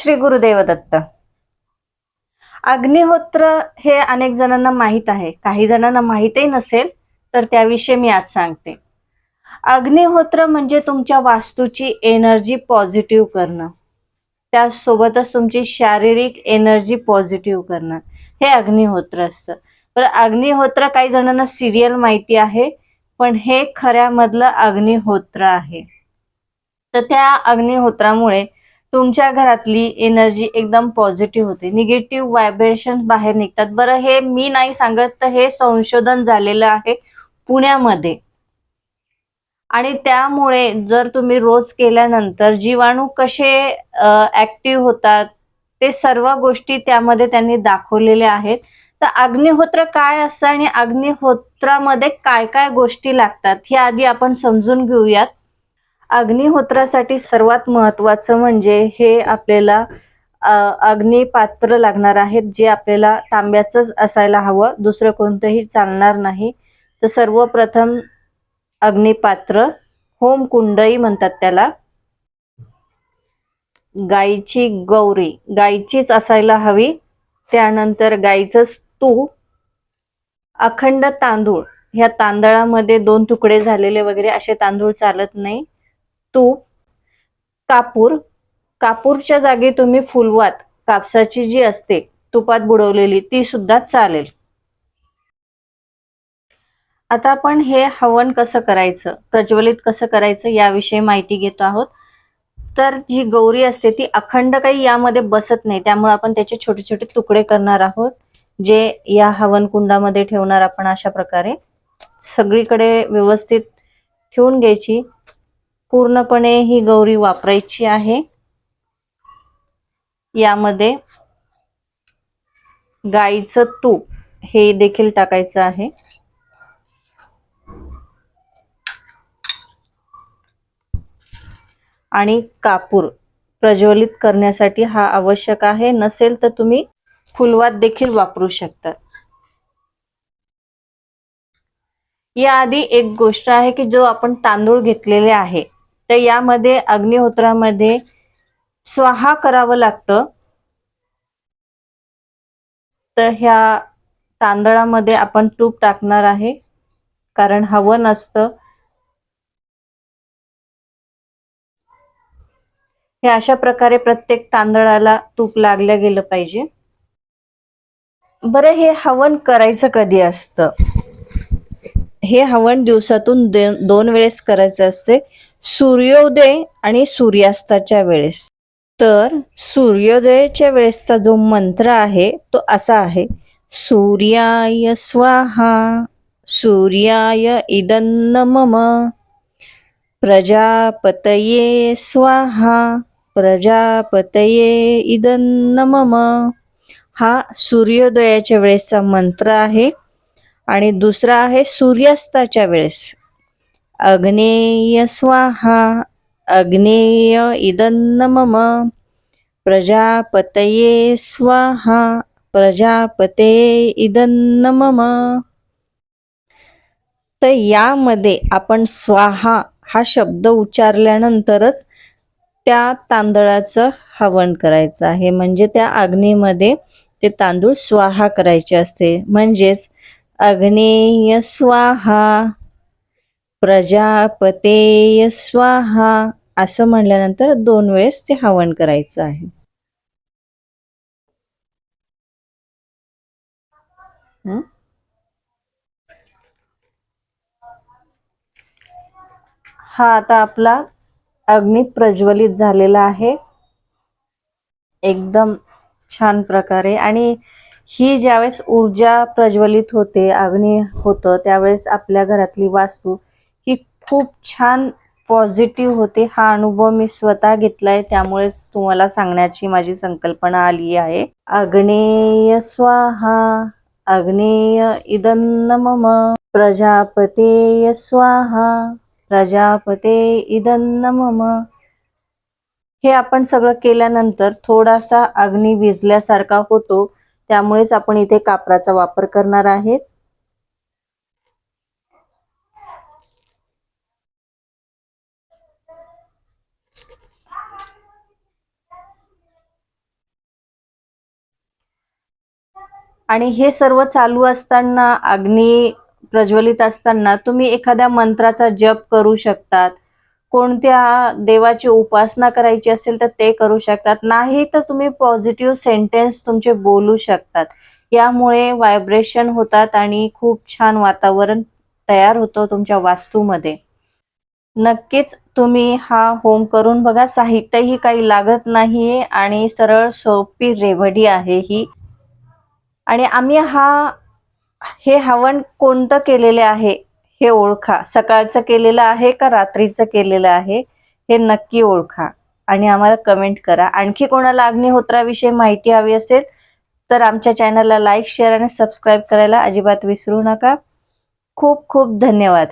श्री गुरुदेव दत्त अग्निहोत्र हे अनेक जणांना माहीत आहे. काही जणांना माहीतही नसेल तर त्याविषयी मी आज सांगते. अग्निहोत्र म्हणजे तुमच्या वास्तूची एनर्जी पॉझिटिव्ह करणं. त्यासोबतच तुमची शारीरिक एनर्जी पॉझिटिव्ह करणं. हे अग्निहोत्र असतं. तर अग्निहोत्र काही जणांना सिरियल माहिती आहे पण हे खऱ्यामधलं अग्निहोत्र आहे. तर त्या अग्निहोत्रामुळे तुमच्या घरातली एनर्जी एकदम पॉझिटिव्ह होते. निगेटिव्ह व्हायब्रेशन बाहेर निघतात. बरं हे मी नाही सांगत तर हे संशोधन झालेलं आहे पुण्यामध्ये. आणि त्यामुळे जर तुम्ही रोज केल्यानंतर जीवाणू कसे ऍक्टिव्ह होतात ते सर्व गोष्टी त्यामध्ये त्यांनी दाखवलेल्या आहेत. तर अग्निहोत्र काय असतं आणि अग्निहोत्रामध्ये काय काय गोष्टी लागतात हे आधी आपण समजून घेऊयात. अग्निहोत्रासाठी सर्वात महत्वाचं म्हणजे हे आपल्याला अग्निपात्र लागणार आहेत जे आपल्याला तांब्याचंच असायला हवं दुसरं कोणतंही चालणार नाही. तर सर्वप्रथम अग्निपात्र होम कुंडई म्हणतात त्याला. गाईची गौरी गाईचीच असायला हवी. त्यानंतर गाईचं तूप अखंड तांदूळ. ह्या तांदळामध्ये दोन तुकडे झालेले वगैरे असे तांदूळ चालत नाही. तूप कापूर कापूरच्या जागी तुम्ही फुलवात कापसाची जी असते तुपात बुडवलेली ती सुद्धा चालेल. आता आपण हे हवन कसं करायचं प्रज्वलित कसं करायचं याविषयी माहिती घेतो आहोत. तर जी गौरी असते ती अखंड काही यामध्ये बसत नाही त्यामुळे आपण त्याचे छोटे छोटे तुकडे करणार आहोत जे या हवन कुंडामध्ये ठेवणार आपण अशा प्रकारे. सगळीकडे व्यवस्थित ठेवून घ्यायची. पूर्णपणे ही गौरी वापरायची आहे. यामध्ये गाईचं तूप हे देखील टाकायचं आहे. आणि कापूर प्रज्वलित करण्यासाठी हा आवश्यक आहे. नसेल तर तुम्ही फुलवात देखील वापरू शकता. याआधी एक गोष्ट आहे की जो आपण तांदूळ घेतलेले आहे तर यामध्ये अग्निहोत्रामध्ये स्वाहा करावं लागतं. तर ह्या तांदळामध्ये आपण तूप टाकणार आहे कारण हवन असतं हे अशा प्रकारे प्रत्येक तांदळाला तूप लागलं गेलं पाहिजे. बरं हे हवन करायचं कधी असतं? हे हवन दिवसातून दोन वेळेस करायचं असते. सूर्योदय आणि सूर्यास्ताच्या वेळेस. तर सूर्योदयाच्या वेळेसचा जो मंत्र आहे तो असा आहे सूर्याय स्वाहा सूर्याय इदन्न मम प्रजापतये स्वाहा प्रजापतये इदन्न मम हा सूर्योदयाच्या वेळेसचा मंत्र आहे आणि दुसरा आहे सूर्यास्ताच्या वेळेस. अग्नेय स्वाहा अग्नेय इदन्न मम प्रजापतये स्वाहा प्रजापते इदन्न मम। तर यामध्ये आपण स्वाहा हा शब्द उच्चारल्यानंतरच त्या तांदळाचं हवन करायचं आहे. म्हणजे त्या अग्नीमध्ये ते तांदूळ स्वाहा करायचे असते. म्हणजेच अग्नेय स्वाहा प्रजापतेय स्वाहा असं म्हणल्यानंतर दोन वेळेस ते हवन करायचं आहे. हा आता आपला अग्नी प्रज्वलित झालेला आहे. एकदम छान प्रकारे. आणि ही ज्यावेळेस ऊर्जा प्रज्वलित होते अग्नी होतं त्यावेळेस आपल्या घरातली वास्तू खूप छान पॉझिटिव्ह होते. हा अनुभव मी स्वतः घेतलाय. त्यामुळेच तुम्हाला सांगण्याची माझी संकल्पना आली आहे. अग्नेय स्वाहा अग्नेय इदन्न मम प्रजापतेय स्वाहा प्रजापते इदन्न मम हे आपण सगळं केल्यानंतर थोडासा अग्नी विजल्यासारखा होतो. त्यामुळेच आपण इथे कापराचा वापर करणार आहेत. आणि हे सर्व चालू असताना अग्नी प्रज्वलित असताना तुम्ही एखाद्या मंत्राचा जप करू शकतात. कोणत्या देवाची उपासना करायची असेल तर ते करू शकतात. नाही तर तुम्ही पॉझिटिव्ह सेंटेन्स तुमचे बोलू शकतात. यामुळे व्हायब्रेशन होतात आणि खूप छान वातावरण तयार होतं तुमच्या वास्तूमध्ये. नक्कीच तुम्ही हा होम करून बघा. साहित्यही काही लागत नाहीये आणि सरळ सोपी रेवडी आहे ही. आणि आम्ही हा हे हवन कोणतं केलेले आहे हे ओळखा. सकाळचं केलेलं आहे का रात्रीचं केलेलं आहे हे नक्की ओळखा. आणि आम्हाला कमेंट करा. आणखी कोणाला अग्निहोत्राविषयी माहिती हवी असेल तर आमच्या चॅनलला लाईक शेअर आणि सबस्क्राईब करायला अजिबात विसरू नका. खूप खूप धन्यवाद.